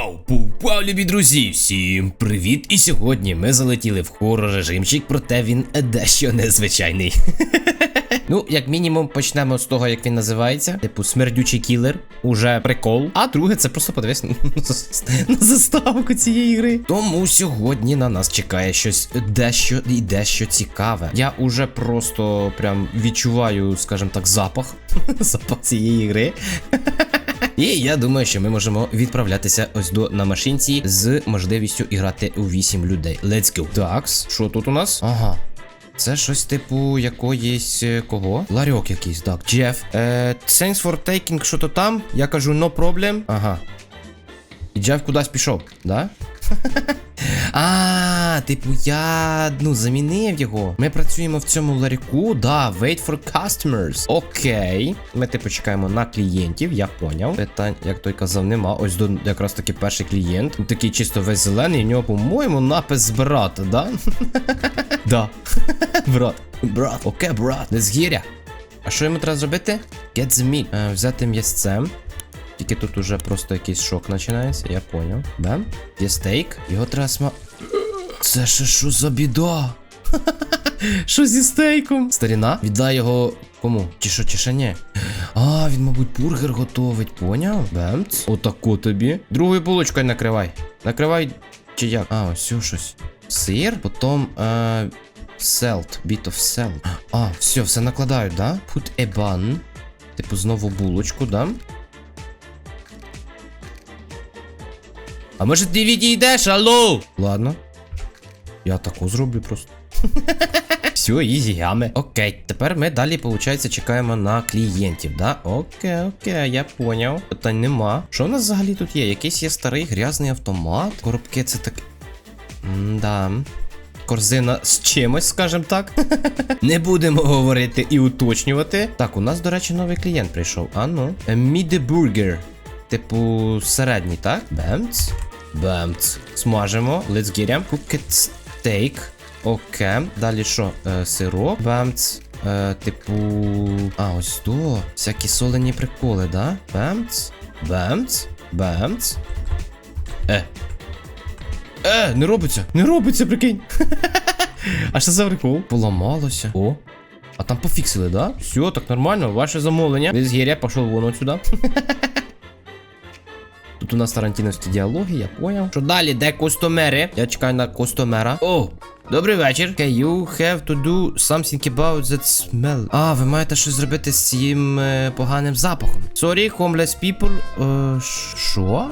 Пау, пау, любі друзі! Всім привіт! І сьогодні ми залетіли в хоррор режимчик, проте він дещо незвичайний. Ну, як мінімум, почнемо з того, як він називається. Типу, смердючий кілер, уже прикол. А друге, це просто подивись на заставку цієї гри. Тому сьогодні на нас чекає щось дещо і дещо цікаве. Я уже просто прям відчуваю, скажімо так, запах. запах цієї гри. І я думаю, що ми можемо відправлятися ось до на машинці з можливістю іграти у 8 людей. Let's go. Так, що тут у нас? Ага. Це щось типу якоїсь е, кого? Ларьок якийсь, так. Джеф. Е, thanks for taking що то там. Я кажу, no problem. Ага. І Джеф кудись пішов, да? А, типу, я ну замінив його. Ми працюємо в цьому ларіку. Да, wait for customers. Окей. Ми типу чекаємо на клієнтів, я поняв. Питань, як той казав, нема. Ось до якраз таки перший клієнт. Такий чисто весь зелений, у нього, по-моєму, напис брат, да? Да. Брат. Брат. Окей, брат. Get it. А що йому треба зробити? Get the meat. Е, взяти м'ясцем. Тільки тут уже просто якийсь шок починається, я поняв. Да? Є стейк, його треба сма. Це ще що за біда? Що зі стейком? Старіна? Віддай його кому? Чи що, чи ще ні? А, він, мабуть, бургер готовить, поняв? Бемц. Отако тобі. Другою булочкою накривай. Накривай. Чи як? А, ось щось. Сир, потім. Е... Селт, bit of salt. А, все, все накладають, да? Put a bun. Типу знову булочку, да? А може ти відійдеш, алло? Ладно. Я таку зроблю просто. Все, ізі гами. Окей, тепер ми далі, виходить, чекаємо на клієнтів, да? Окей, окей, я поняв. Питань нема. Що в нас взагалі тут є? Якийсь є старий грязний автомат. Коробки це так. Да. Корзина з чимось, скажем так. Не будемо говорити і уточнювати. Так, у нас, до речі, новий клієнт прийшов. А ну. Мідебургер. Типу, середній, так? Бемц. Бемц. Смажимо. Let's get him. Cooked steak. Окей. Далі що? Е, сироп. Бемц. Е, типу. А, ось то. Всякі солені приколи, да? Бемц. Бемц. Бемц. Е. Е, не робиться. Не робиться, прикинь. А що за прикол? Поламалося. О. А там пофіксили, да? Все, так нормально, ваше замовлення. Десь гіря, пішов вон от сюди. Тут у нас тарантіновські діалоги, я поняв. Що далі, де костомери? Я чекаю на костомера. О, добрий вечір. Okay, you have to do something about that smell. А, ви маєте щось зробити з цим е, поганим запахом. Sorry, homeless people. Е, що?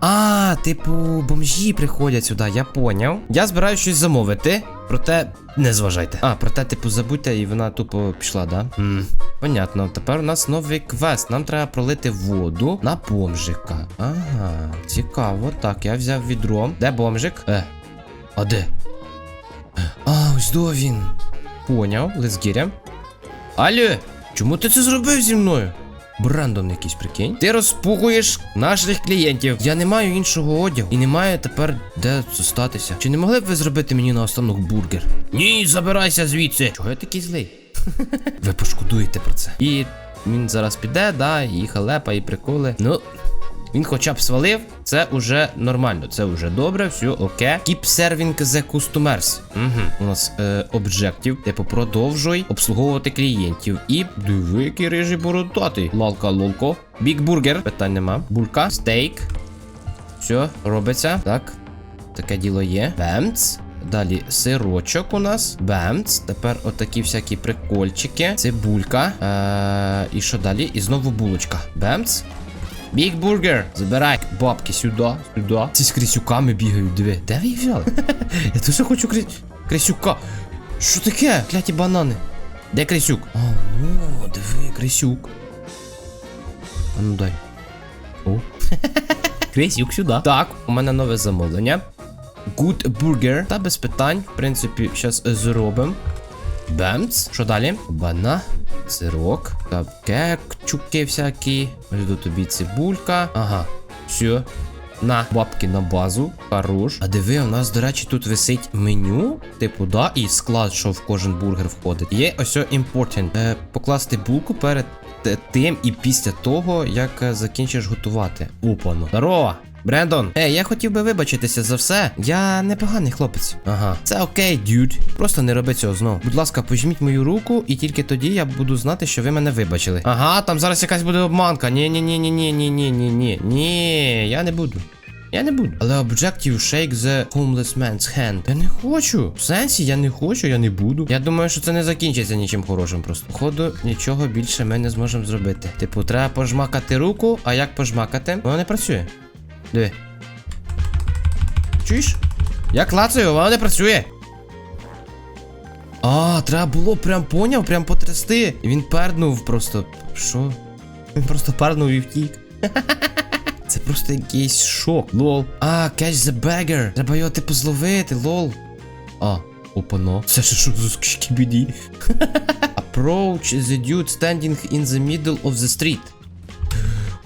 А, типу, бомжі приходять сюди, я поняв. Я збираю щось замовити, проте не зважайте. А, проте, типу, забудьте, і вона тупо пішла, да? Хм, Понятно. Тепер у нас новий квест. Нам треба пролити воду на бомжика. Ага, цікаво. Так, я взяв відро. Де бомжик? Е. А де? А, ось до він. Поняв, лезгіря. Алло, чому ти це зробив зі мною? Брендон якийсь, прикинь. Ти розпугуєш наших клієнтів. Я не маю іншого одягу. І не маю тепер де зостатися. Чи не могли б ви зробити мені наостанок бургер? Ні, забирайся звідси. Чого я такий злий? ви пошкодуєте про це. І він зараз піде, да, і халепа, і приколи. Ну. Він хоча б свалив, це уже нормально, це вже добре, все окей. Keep serving the customers. Угу. У нас е, обжектів. Типу, продовжуй обслуговувати клієнтів. І диви, який рижий бородатий. Лалка, лолко. Біг бургер. Питань нема. Булька, стейк. Все, робиться. Так. Таке діло є. Бемц. Далі сирочок у нас. Бемц. Тепер отакі всякі прикольчики. Цибулька. Е, і що далі? І знову булочка. Бемц. Біг бургер. Забирай бабки сюди, сюди. Ці з крисюками бігають, диви. Де ви їх взяли? Я дуже хочу крі... крисюка. Що таке? Кляті банани. Де крисюк? А, ну, диви, крисюк. А ну дай. О. крисюк сюди. Так, у мене нове замовлення. Good burger. Та без питань. В принципі, зараз зробимо. Бемц. Що далі? Бана. Сирок. Кекчуки всякі. До тобі цибулька. Ага. Все. На бабки на базу. Хорош. А диви, у нас, до речі, тут висить меню. Типу, да, і склад, що в кожен бургер входить. Є ось important. Е, покласти булку перед тим і після того, як е, закінчиш готувати. Опано. Здорово! Брендон, ей, я хотів би вибачитися за все. Я непоганий хлопець. Ага. Це окей, дюд. Просто не роби цього знову. Будь ласка, пожміть мою руку, і тільки тоді я буду знати, що ви мене вибачили. Ага, там зараз якась буде обманка. Ні, ні, ні, ні, ні, ні, ні, ні, ні. Ні, я не буду. Я не буду. Але objective shake the homeless man's hand. Я не хочу. В сенсі, я не хочу, я не буду. Я думаю, що це не закінчиться нічим хорошим просто. Походу, нічого більше ми не зможемо зробити. Типу, треба пожмакати руку, а як пожмакати? Воно не працює. Диви. Чуєш? Я клацаю, воно не працює. А, треба було прям поняв, прям потрясти. І він пернув просто. Що? Він просто пернув і втік. Це просто якийсь шок. Лол. А, catch the beggar. Треба його типу зловити, лол. А, опано. Це ж що за скібіді? Approach the dude standing in the middle of the street.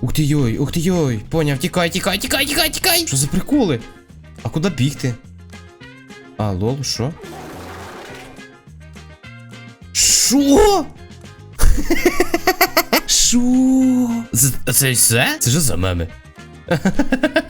Ух ти йой, ух ти йой. Поняв, тікай, тікай, тікай, тікай, тікай. Що за приколи? А куди бігти? А, лол, що? Що? Що? Це, все? Це ж за меми.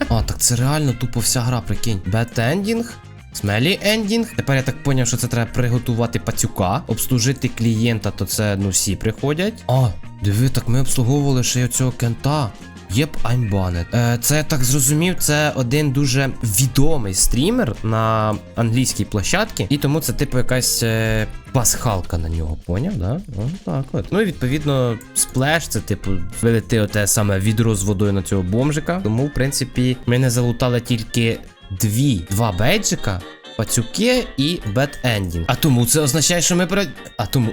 А, так це реально тупо вся гра, прикинь. Ending. Смелі ендінг. Тепер я так поняв, що це треба приготувати пацюка, обслужити клієнта, то це ну всі приходять. А, диви, так ми обслуговували ще й оцього кента. Єп, I'm. Е, це я так зрозумів, це один дуже відомий стрімер на англійській площадці, і тому це типу якась е, пасхалка на нього, поняв, да? О, так от. Ну і відповідно, сплеш, це типу вилити оте саме відро з водою на цього бомжика. Тому, в принципі, ми не залутали тільки дві, два бейджика. Пацюки і бет ендінг. А тому це означає, що ми перед. А тому.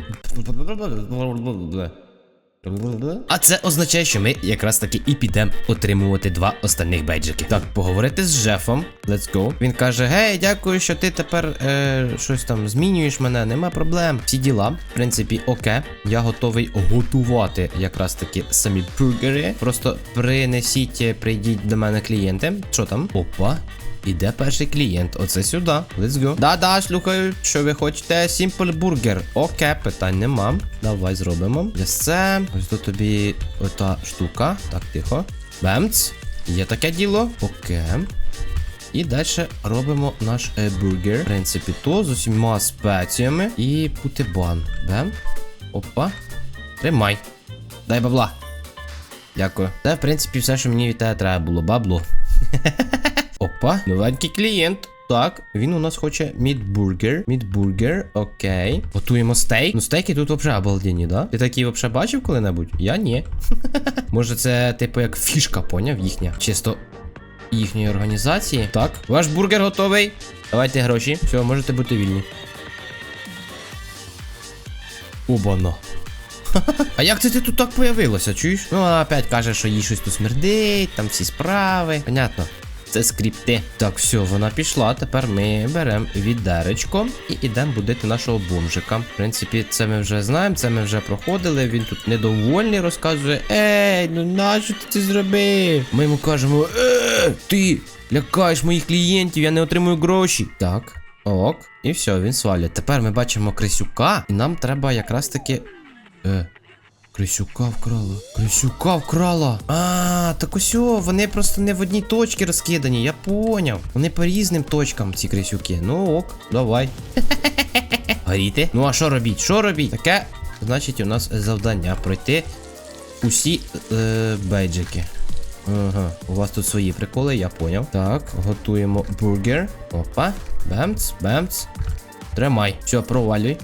А це означає, що ми якраз таки і підемо отримувати два остальних бейджики. Так, поговорити з Жефом. Let's go. Він каже: Гей, дякую, що ти тепер е, щось там змінюєш мене, нема проблем. Всі діла, в принципі, окей. Я готовий готувати якраз таки самі бургери. Просто принесіть, прийдіть до мене клієнти. Що там? Опа. Іде перший клієнт. Оце сюди. Let's go. Да-да, слухаю, що ви хочете. Simple Burger. Окей, питань нема. Давай зробимо. Ось. Ось тут тобі ота штука. Так, тихо. Бемц. Є таке діло. Окей. І далі робимо наш е, бургер. В принципі, то з усіма спеціями. І путибан. Бем. Опа. Тримай. Дай бабла. Дякую. Це, в принципі, все, що мені від тебе треба було. Бабло. Опа, новенький клієнт. Так, він у нас хоче мідбургер. Мідбургер, окей. Готуємо стейк. Ну, стейки тут взагалі обалденні, да? Ти такі взагалі бачив коли-небудь? Я ні. Може, це, типу, як фішка, поняв, їхня. Чисто їхньої організації. Так, ваш бургер готовий. Давайте гроші. Все, можете бути вільні. Обано. А як це ти тут так появилося, чуєш? Ну, вона опять каже, що їй щось тут смердить, там всі справи. Понятно. Це скрипти. Так, все, вона пішла. Тепер ми беремо відеречко і йдемо будити нашого бомжика. В принципі, це ми вже знаємо, це ми вже проходили. Він тут недовольний, розказує: Ей, ну нащо ти це зробив? Ми йому кажемо: Е, ти лякаєш моїх клієнтів, я не отримую гроші. Так, ок, і все, він свалює. Тепер ми бачимо Крисюка, і нам треба якраз таки. Е. Крисюка вкрала. Крисюка вкрала. А, так ось вони просто не в одній точці розкидані, я поняв. Вони по різним точкам, ці крисюки. Ну ок, давай. Горіти. Ну а що робіть? Що робіть? Таке, значить, у нас завдання пройти усі е, бейджики. Ага, у вас тут свої приколи, я поняв. Так, готуємо бургер. Опа. Бемц, бемц. Тримай. Все, провалюй.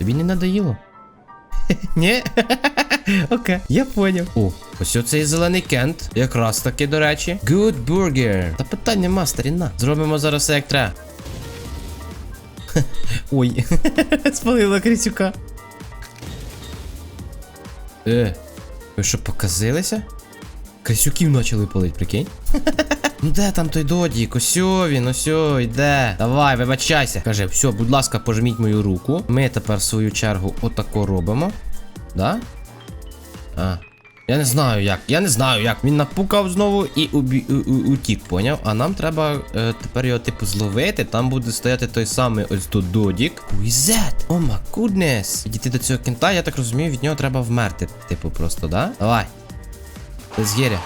Тобі не надоїло? Ні? Окей, я поняв. О, ось оцей зелений кент. Якраз таки, до речі. Good burger. Та питань нема, старіна. Зробимо зараз все як треба. Ой, спалила Крисюка. Е, ви що, показилися? Крисюків почали палить, прикинь? Ну де там той додік? Осьо він, осьо, йде. Давай, вибачайся. Каже, все, будь ласка, пожміть мою руку. Ми тепер в свою чергу отако робимо. Да? А. Я не знаю як. Я не знаю як. Він напукав знову і утік, поняв? А нам треба е, тепер його, типу, зловити. Там буде стояти той самий ось тут додік. That? О, my goodness. Підійти до цього кінта, я так розумію, від нього треба вмерти. Типу, просто, да? Давай. Згіря.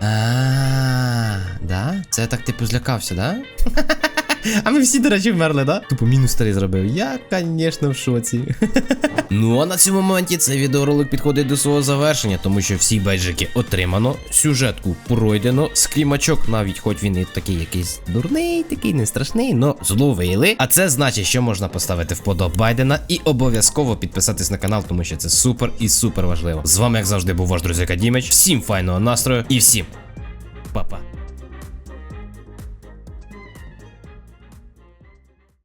А, да? Це так типу злякався, да? А ми всі, до речі, вмерли, да? Тупо мінус 3 зробив. Я, звісно, в шоці. ну а на цьому моменті цей відеоролик підходить до свого завершення, тому що всі бейджики отримано, сюжетку пройдено, скрімачок, навіть хоч він і такий якийсь дурний, такий не страшний, но зловили. А це значить, що можна поставити вподобайдена і обов'язково підписатись на канал, тому що це супер і супер важливо. З вами, як завжди, був ваш друзяка Дімич. Всім файного настрою і всім па-па.